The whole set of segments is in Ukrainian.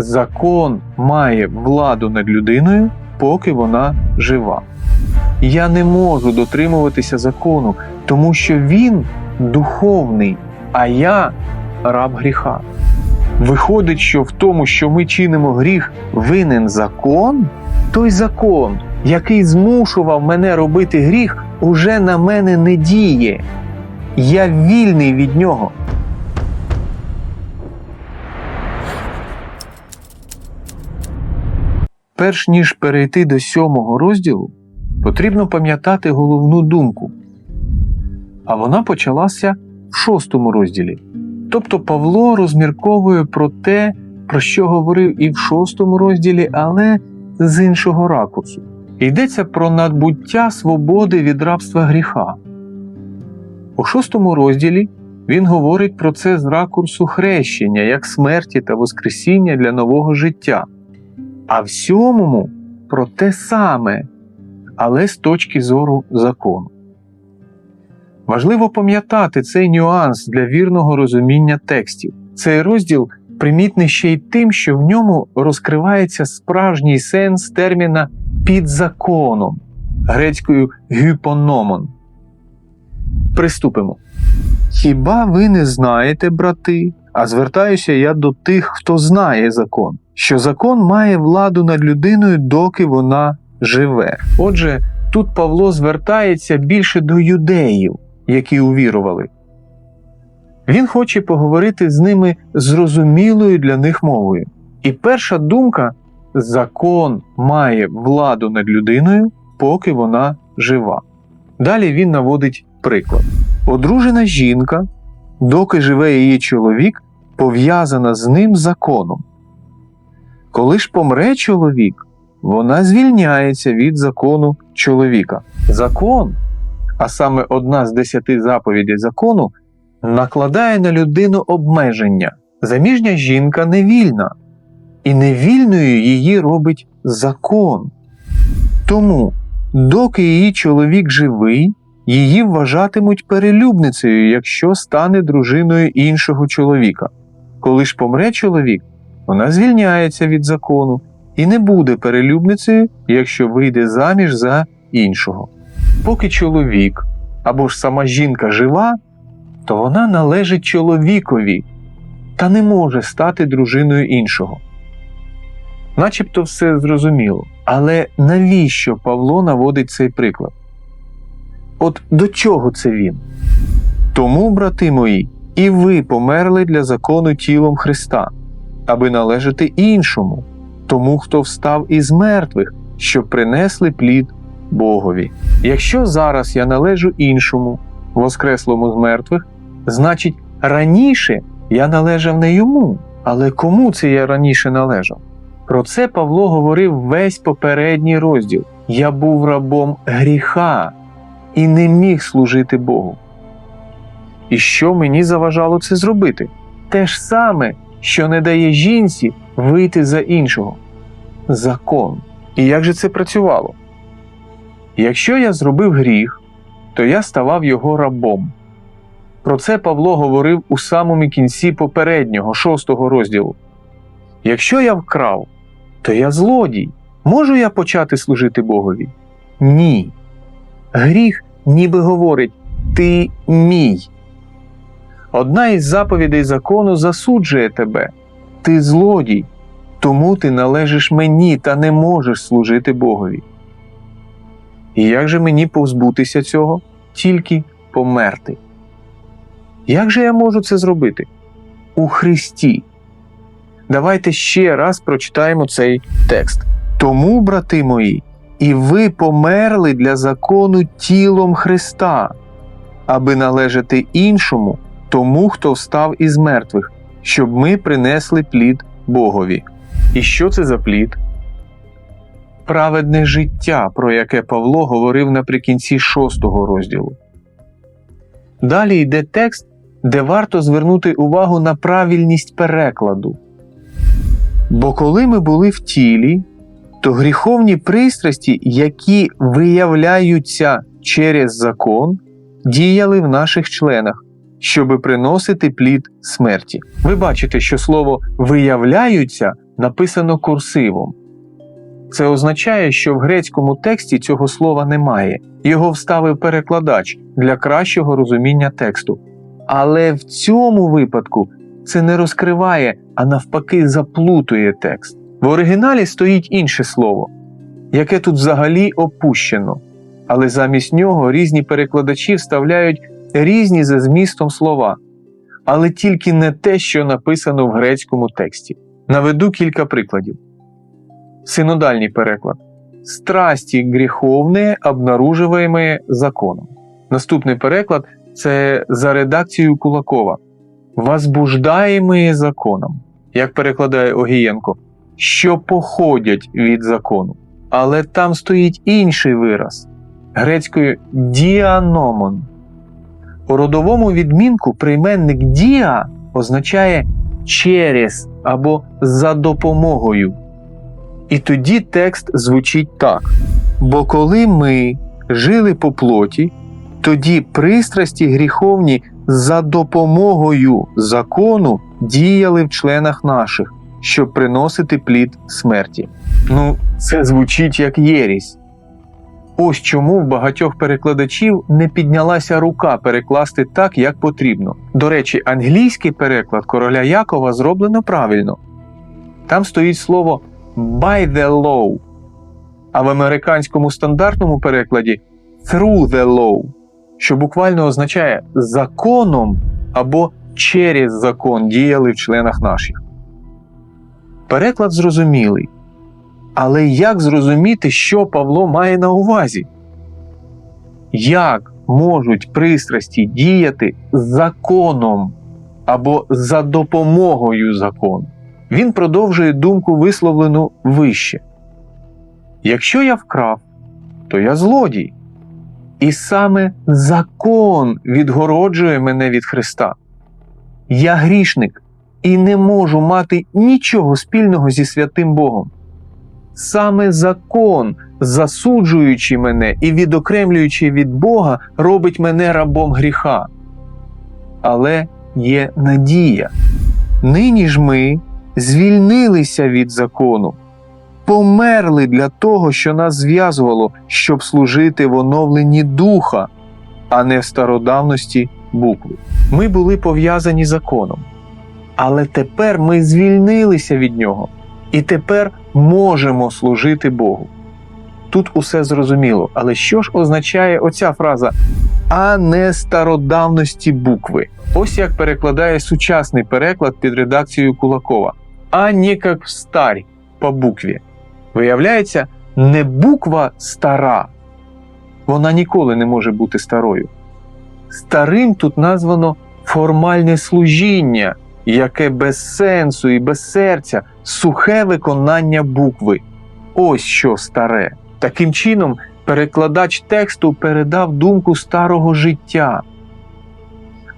закон має владу над людиною, поки вона жива. Я не можу дотримуватися закону, тому що він духовний, а я раб гріха. Виходить, що в тому, що ми чинимо гріх, винен закон, той закон, який змушував мене робити гріх, уже на мене не діє. Я вільний від нього. Перш ніж перейти до сьомого розділу, потрібно пам'ятати головну думку. А вона почалася в шостому розділі. Тобто Павло розмірковує про те, про що говорив і в шостому розділі, але з іншого ракурсу. Йдеться про надбуття свободи від рабства гріха. У шостому розділі він говорить про це з ракурсу хрещення, як смерті та воскресіння для нового життя. А в сьомому про те саме, але з точки зору закону. Важливо пам'ятати цей нюанс для вірного розуміння текстів. Цей розділ примітний ще й тим, що в ньому розкривається справжній сенс терміна під законом грецькою гюпономон. Приступимо. Хіба ви не знаєте, брати? А звертаюся я до тих, хто знає закон, що закон має владу над людиною, доки вона живе. Отже, тут Павло звертається більше до юдеїв, які увірували. Він хоче поговорити з ними зрозумілою для них мовою. І перша думка закон має владу над людиною, поки вона жива. Далі він наводить приклад: одружена жінка, доки живе її чоловік, пов'язана з ним законом. Коли ж помре чоловік, вона звільняється від закону чоловіка. Закон, а саме одна з десяти заповідей закону, накладає на людину обмеження. Заміжня жінка невільна, і невільною її робить закон. Тому, доки її чоловік живий, її вважатимуть перелюбницею, якщо стане дружиною іншого чоловіка. Коли ж помре чоловік, вона звільняється від закону і не буде перелюбницею, якщо вийде заміж за іншого. Поки чоловік або ж сама жінка жива, то вона належить чоловікові та не може стати дружиною іншого. Начебто все зрозуміло. Але навіщо Павло наводить цей приклад? От до чого це він? Тому, брати мої, і ви померли для закону тілом Христа, аби належати іншому, тому, хто встав із мертвих, щоб принесли плід Богові. Якщо зараз я належу іншому, воскреслому з мертвих, значить раніше я належав не йому. Але кому це я раніше належав? Про це Павло говорив весь попередній розділ. Я був рабом гріха і не міг служити Богу. І що мені заважало це зробити? Те ж саме, що не дає жінці вийти за іншого закон. І як же це працювало? Якщо я зробив гріх, то я ставав його рабом. Про це Павло говорив у самому кінці попереднього шостого розділу. Якщо я вкрав, то я злодій. Можу я почати служити Богові? Ні. Гріх ніби говорить Ти мій. Одна із заповідей закону засуджує тебе. Ти злодій, тому ти належиш мені та не можеш служити Богові. І як же мені позбутися цього? Тільки померти. Як же я можу це зробити? У Христі. Давайте ще раз прочитаємо цей текст. Тому, брати мої, і ви померли для закону тілом Христа, аби належати іншому, тому, хто встав із мертвих, щоб ми принесли плід Богові. І що це за плід? Праведне життя, про яке Павло говорив наприкінці шостого розділу. Далі йде текст, де варто звернути увагу на правильність перекладу. Бо коли ми були в тілі, то гріховні пристрасті, які виявляються через закон, діяли в наших членах, щоби приносити плід смерті. Ви бачите, що слово виявляються написано курсивом. Це означає, що в грецькому тексті цього слова немає. Його вставив перекладач для кращого розуміння тексту. Але в цьому випадку це не розкриває, а навпаки, заплутує текст. В оригіналі стоїть інше слово, яке тут взагалі опущено, але замість нього різні перекладачі вставляють різні за змістом слова, але тільки не те, що написано в грецькому тексті. Наведу кілька прикладів. Синодальний переклад. Страсті гріховні, обнаруживаемые законом. Наступний переклад це за редакцією Кулакова. Возбуждаємые законом, як перекладає Огієнко, що походять від закону. Але там стоїть інший вираз грецькою діаномон. У родовому відмінку прийменник діа означає через або за допомогою. І тоді текст звучить так: бо коли ми жили по плоті, тоді пристрасті гріховні за допомогою закону діяли в членах наших, щоб приносити плід смерті. Ну, це звучить як єрість. Ось чому в багатьох перекладачів не піднялася рука перекласти так, як потрібно. До речі, англійський переклад короля Якова зроблено правильно. Там стоїть слово by the law, а в американському стандартному перекладі through the law, що буквально означає законом або через закон діяли в членах наших. Переклад зрозумілий. Але як зрозуміти, що Павло має на увазі? Як можуть пристрасті діяти законом або за допомогою закону? Він продовжує думку, висловлену вище. Якщо я вкрав, то я злодій. І саме закон відгороджує мене від Христа. Я грішник і не можу мати нічого спільного зі святим Богом. Саме закон, засуджуючи мене і відокремлюючи від Бога, робить мене рабом гріха. Але є надія. Нині ж ми звільнилися від закону, померли для того, що нас зв'язувало, щоб служити в оновленні духа, а не в стародавності букви. Ми були пов'язані законом, але тепер ми звільнилися від нього і тепер можемо служити Богу. Тут усе зрозуміло, але що ж означає оця фраза а не стародавності букви? Ось як перекладає сучасний переклад під редакцією Кулакова, а не як старь по букві. Виявляється, не буква стара, вона ніколи не може бути старою. Старим тут названо формальне служіння, яке без сенсу і без серця, сухе виконання букви. Ось що старе. Таким чином, перекладач тексту передав думку старого життя.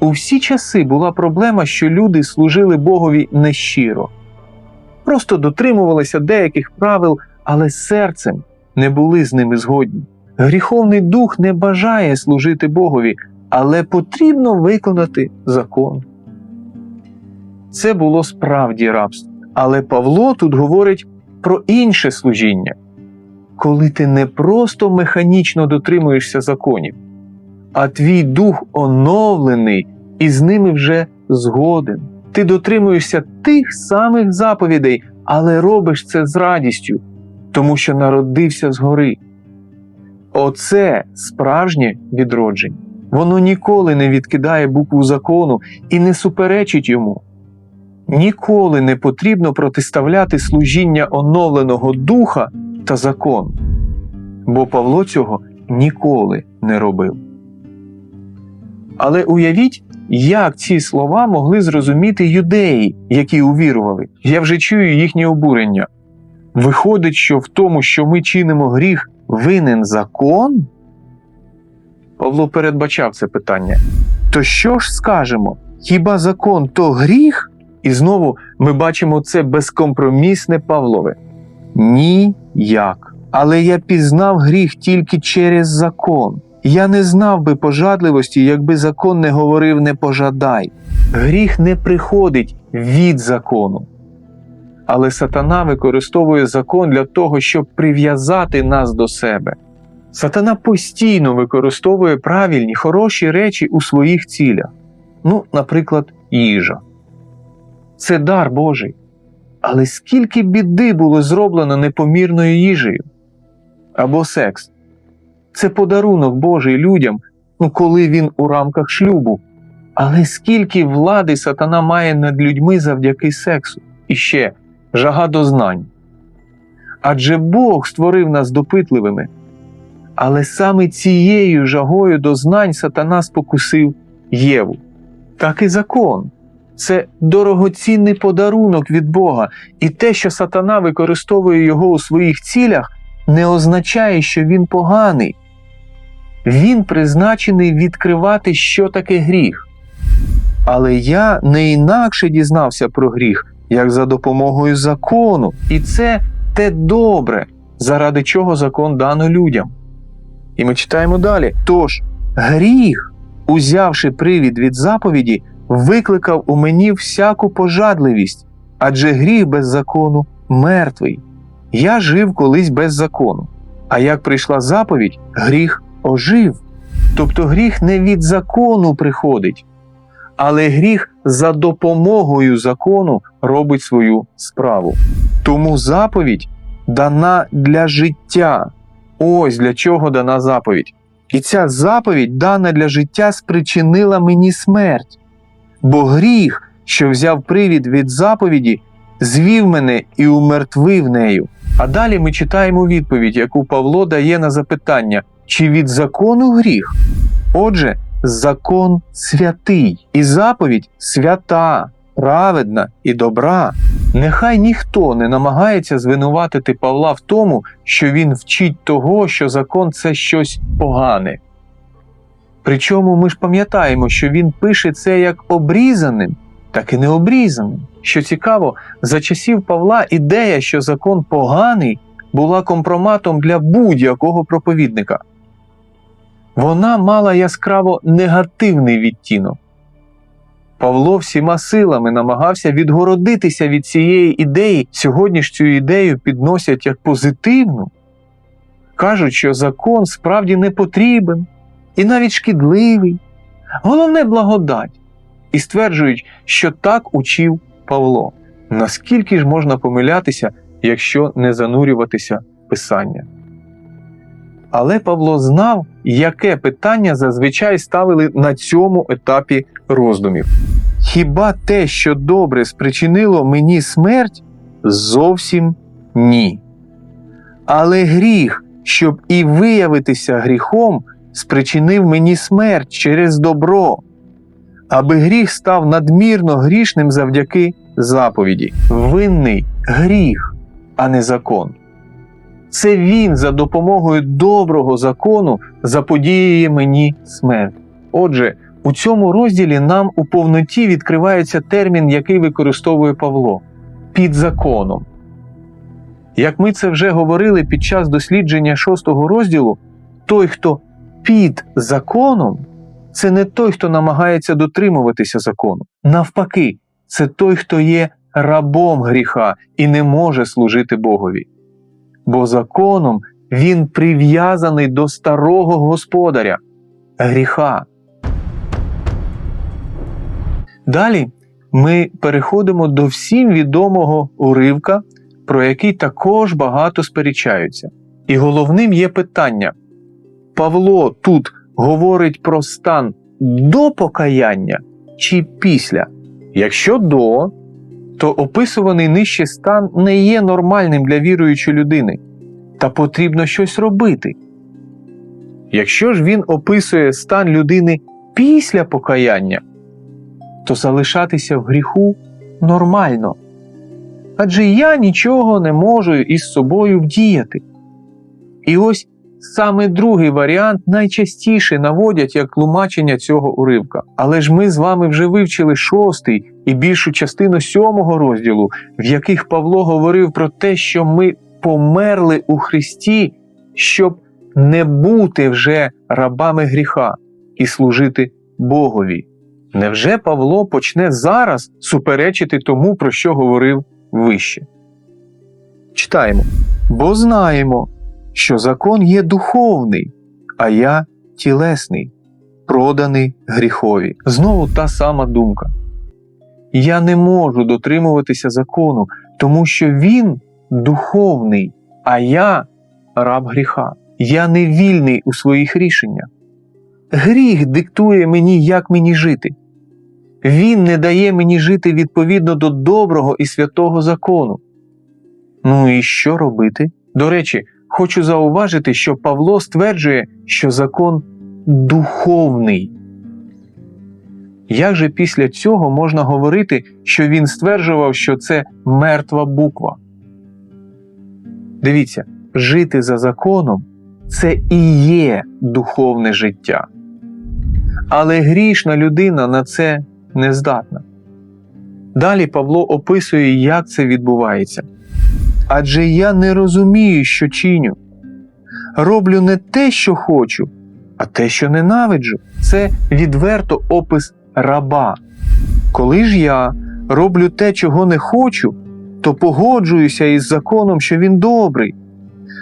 У всі часи була проблема, що люди служили Богові нещиро, просто дотримувалися деяких правил, але серцем не були з ними згодні. Гріховний дух не бажає служити Богові, але потрібно виконати закон. Це було справді рабство. Але Павло тут говорить про інше служіння, коли ти не просто механічно дотримуєшся законів, а твій дух оновлений і з ними вже згоден. Ти дотримуєшся тих самих заповідей, але робиш це з радістю, тому що народився згори. Оце справжнє відродження. Воно ніколи не відкидає букву закону і не суперечить йому. Ніколи не потрібно протиставляти служіння оновленого духа та закон, бо Павло цього ніколи не робив. Але уявіть, як ці слова могли зрозуміти юдеї, які увірували. Я вже чую їхнє обурення. Виходить, що в тому, що ми чинимо гріх, винен закон? Павло передбачав це питання. То що ж скажемо? Хіба закон то гріх? І знову ми бачимо це безкомпромісне Павлове. Ніяк. Але я пізнав гріх тільки через закон. Я не знав би пожадливості, якби закон не говорив не пожадай. Гріх не приходить від закону. Але сатана використовує закон для того, щоб прив'язати нас до себе. Сатана постійно використовує правильні, хороші речі у своїх цілях. Ну, наприклад, їжа. Це дар Божий. Але скільки біди було зроблено непомірною їжею? Або секс. Це подарунок Божий людям, ну коли він у рамках шлюбу. Але скільки влади сатана має над людьми завдяки сексу? І ще жага до знань. Адже Бог створив нас допитливими. Але саме цією жагою до знань сатана спокусив Єву. Так і закон. Це дорогоцінний подарунок від Бога, і те, що сатана використовує його у своїх цілях, не означає, що він поганий. Він призначений відкривати, що таке гріх. Але я не інакше дізнався про гріх, як за допомогою закону, і це те добре, заради чого закон дано людям. І ми читаємо далі. Тож, гріх, узявши привід від заповіді, викликав у мені всяку пожадливість, адже гріх без закону мертвий. Я жив колись без закону. А як прийшла заповідь, гріх ожив. Тобто гріх не від закону приходить, але гріх за допомогою закону робить свою справу. Тому заповідь дана для життя. Ось для чого дана заповідь. І ця заповідь, дана для життя, спричинила мені смерть. Бо гріх, що взяв привід від заповіді, звів мене і умертвив нею. А далі ми читаємо відповідь, яку Павло дає на запитання, чи від закону гріх? Отже, закон святий, і заповідь свята, праведна і добра. Нехай ніхто не намагається звинуватити Павла в тому, що він вчить того, що закон це щось погане. Причому ми ж пам'ятаємо, що він пише це як обрізаним, так і необрізаним. Що цікаво, за часів Павла ідея, що закон поганий, була компроматом для будь-якого проповідника. Вона мала яскраво негативний відтінок. Павло всіма силами намагався відгородитися від цієї ідеї, сьогодні ж цю ідею підносять як позитивну. Кажуть, що закон справді не потрібен і навіть шкідливий, головне благодать, і стверджують, що так учив Павло. Наскільки ж можна помилятися, якщо не занурюватися Писання? Але Павло знав, яке питання зазвичай ставили на цьому етапі роздумів. Хіба те, що добре спричинило мені смерть? Зовсім ні. Але гріх, щоб і виявитися гріхом, спричинив мені смерть через добро, аби гріх став надмірно грішним завдяки заповіді. Винний гріх, а не закон. Це він за допомогою доброго закону заподіює мені смерть. Отже, у цьому розділі нам у повноті відкривається термін, який використовує Павло під законом. Як ми це вже говорили під час дослідження шостого розділу, той, хто під законом, це не той, хто намагається дотримуватися закону. Навпаки, це той, хто є рабом гріха і не може служити Богові. Бо законом він прив'язаний до старого господаря гріха. Далі ми переходимо до всім відомого уривка, про який також багато сперечаються. І головним є питання: Павло тут говорить про стан до покаяння чи після? Якщо до, то описуваний нижче стан не є нормальним для віруючої людини, та потрібно щось робити. Якщо ж він описує стан людини після покаяння, то залишатися в гріху нормально. Адже я нічого не можу із собою вдіяти. І ось саме другий варіант найчастіше наводять як тлумачення цього уривка. Але ж ми з вами вже вивчили шостий і більшу частину сьомого розділу, в яких Павло говорив про те, що ми померли у Христі, щоб не бути вже рабами гріха і служити Богові. Невже Павло почне зараз суперечити тому, про що говорив вище? читаємо. Бо знаємо, що закон є духовний, а я тілесний, проданий гріхові. Знову та сама думка. Я не можу дотримуватися закону, тому що він духовний, а я раб гріха. Я не вільний у своїх рішеннях. Гріх диктує мені, як мені жити. Він не дає мені жити відповідно до доброго і святого закону. Ну і що робити? До речі, хочу зауважити, що Павло стверджує, що закон духовний. Як же після цього можна говорити, що він стверджував, що це мертва буква? Дивіться, жити за законом це і є духовне життя. Але грішна людина на це не здатна. Далі Павло описує, як це відбувається. Адже я не розумію, що чиню. Роблю не те, що хочу, а те, що ненавиджу. Це відверто опис раба. Коли ж я роблю те, чого не хочу, то погоджуюся із законом, що він добрий.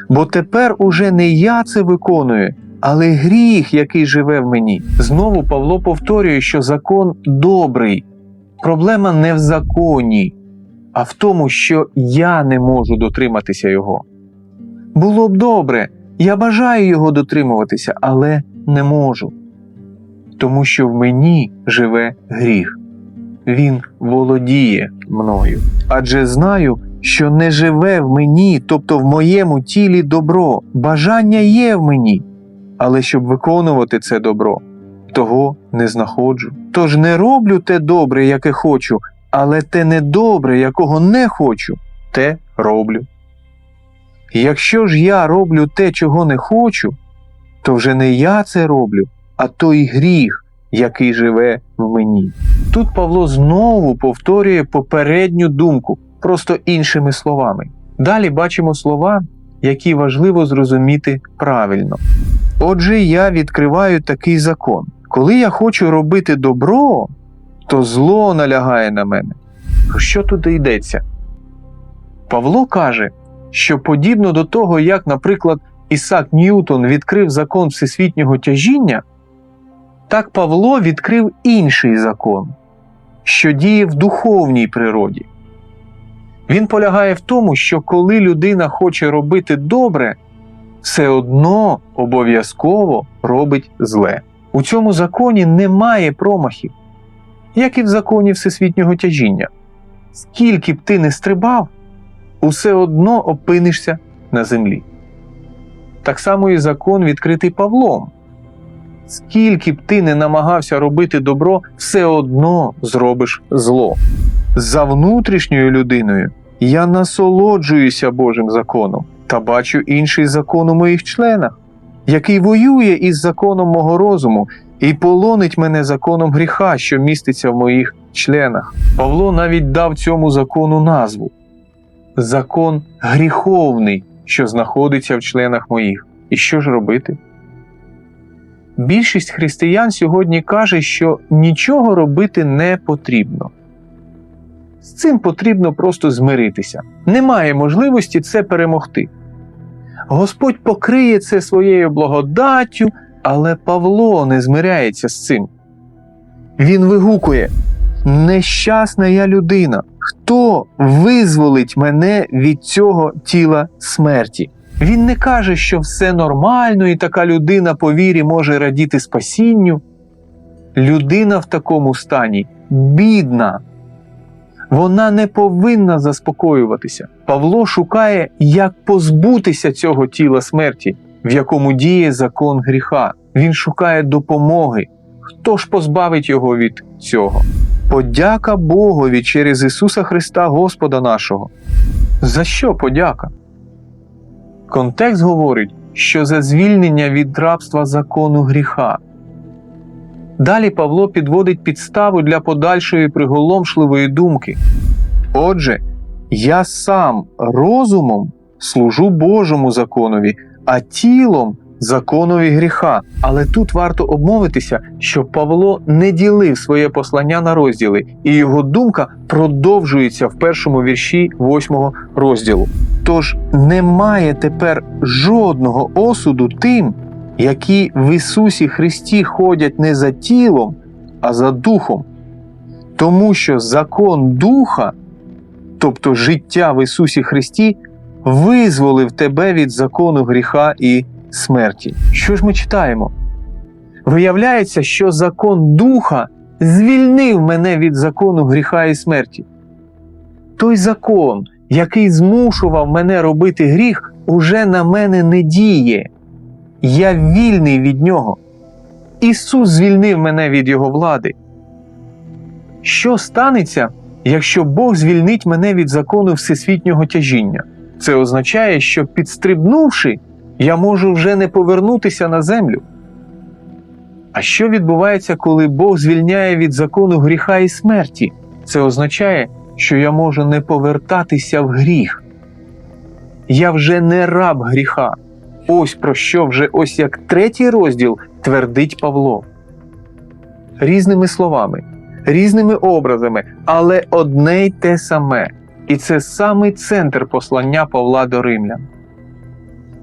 Бо тепер уже не я це виконую, але гріх, який живе в мені. Знову Павло повторює, що закон добрий. Проблема не в законі, а в тому, що я не можу дотриматися його. Було б добре, я бажаю його дотримуватися, але не можу. Тому що в мені живе гріх. Він володіє мною. Адже знаю, що не живе в мені, тобто в моєму тілі добро. Бажання є в мені, але щоб виконувати це добро, того не знаходжу. Тож не роблю те добре, яке хочу, але те недобре, якого не хочу, те роблю. Якщо ж я роблю те, чого не хочу, то вже не я це роблю, а той гріх, який живе в мені. Тут Павло знову повторює попередню думку, просто іншими словами. Далі бачимо слова, які важливо зрозуміти правильно. Отже, я відкриваю такий закон. Коли я хочу робити добро, то зло налягає на мене. Про що тут йдеться? Павло каже, що подібно до того, як, наприклад, Ісак Ньютон відкрив закон всесвітнього тяжіння, так Павло відкрив інший закон, що діє в духовній природі. Він полягає в тому, що коли людина хоче робити добре, все одно обов'язково робить зле. У цьому законі немає промахів, як і в законі всесвітнього тяжіння. Скільки б ти не стрибав, усе одно опинишся на землі. Так само і закон відкритий Павлом. Скільки б ти не намагався робити добро, все одно зробиш зло. За внутрішньою людиною я насолоджуюся Божим законом та бачу інший закон у моїх членах, який воює із законом мого розуму і полонить мене законом гріха, що міститься в моїх членах. Павло навіть дав цьому закону назву закон гріховний, що знаходиться в членах моїх. І що ж робити? Більшість християн сьогодні каже, що нічого робити не потрібно. З цим потрібно просто змиритися. Немає можливості це перемогти. Господь покриє це своєю благодаттю, але Павло не змиряється з цим. Він вигукує: Нещасна я людина, хто визволить мене від цього тіла смерті? Він не каже, що все нормально, і така людина по вірі може радіти спасінню. Людина в такому стані бідна. Вона не повинна заспокоюватися. Павло шукає, як позбутися цього тіла смерті, в якому діє закон гріха. Він шукає допомоги. Хто ж позбавить його від цього? Подяка Богові через Ісуса Христа Господа нашого. За що подяка? Контекст говорить, що за звільнення від рабства закону гріха. Далі Павло підводить підставу для подальшої приголомшливої думки. Отже, я сам розумом служу Божому законові, а тілом законові гріха. Але тут варто обмовитися, що Павло не ділив своє послання на розділи, і його думка продовжується в першому вірші восьмого розділу. Тож немає тепер жодного осуду тим, які в Ісусі Христі ходять не за тілом, а за духом. Тому що закон духа, тобто життя в Ісусі Христі, визволив тебе від закону гріха і смерті. Що ж ми читаємо? Виявляється, що закон духа звільнив мене від закону гріха і смерті. Той закон, який змушував мене робити гріх, уже на мене не діє. Я вільний від нього. Ісус звільнив мене від Його влади. Що станеться, якщо Бог звільнить мене від закону всесвітнього тяжіння? Це означає, що підстрибнувши, я можу вже не повернутися на землю. А що відбувається, коли Бог звільняє від закону гріха і смерті? Це означає, що я можу не повертатися в гріх. Я вже не раб гріха. Ось про що вже ось як третій розділ твердить Павло. Різними словами, різними образами, але одне й те саме. І це самий центр послання Павла до римлян.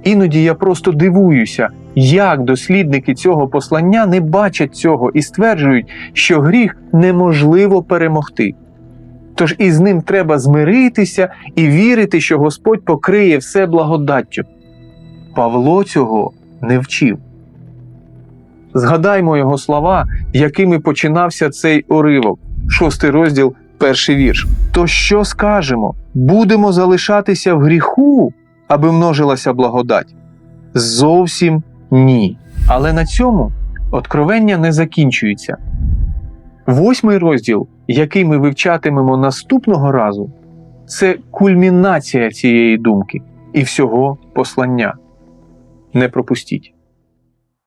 Іноді я просто дивуюся, як дослідники цього послання не бачать цього і стверджують, що гріх неможливо перемогти. Тож із ним треба змиритися і вірити, що Господь покриє все благодаттю. Павло цього не вчив. Згадаймо його слова, якими починався цей уривок, шостий розділ, перший вірш. То що скажемо? Будемо залишатися в гріху, аби множилася благодать? Зовсім ні. Але на цьому откровення не закінчується. Восьмий розділ, який ми вивчатимемо наступного разу, це кульмінація цієї думки і всього послання. Не пропустіть.